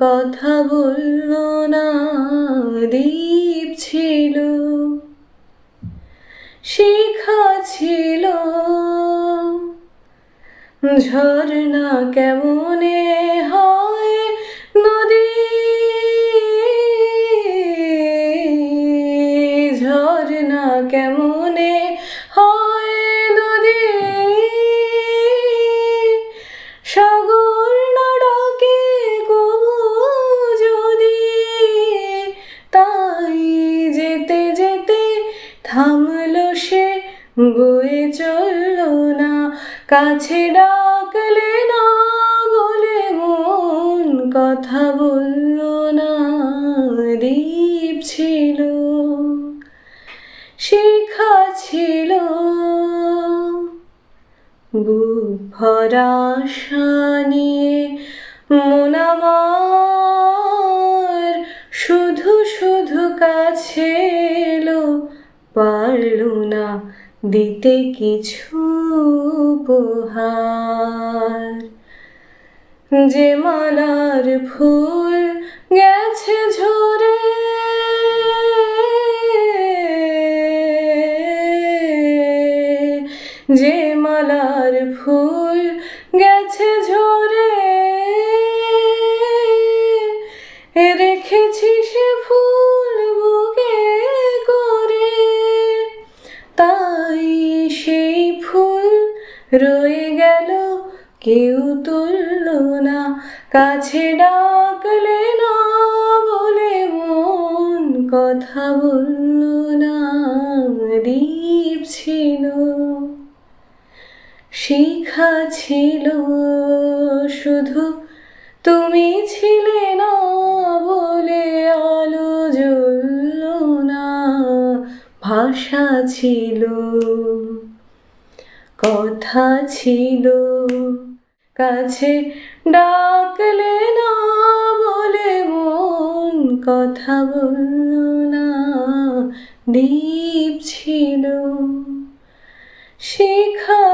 কথা বলল না দীপ ছিল। শিখা ছিল। ঝর্ণা কেমনে হয়? বয়ে চলল না, কাছে ডাকলে না বলে মন কথা বলল না দ্বীপ ছিল, শিখা ছিল। বুক ভরা নিয়ে মন আমার শুধু শুধু কাছে এলো, পারল না। দিতে কিছু উপহার। যে মালার ফুল গেছে ঝরে যে রয়ে গেল কেউ তুলল না। কাছে ডাকলে না বলে মন, কথা বলল না। দ্বীপ ছিল, শিখা ছিল, শুধু তুমি ছিলে না বলে আলো জ্বলল না। ভাষা ছিল। কথা ছিল। কাছে ডাকলে না বলে মন কথা বলল না দ্বীপ ছিল। শিখা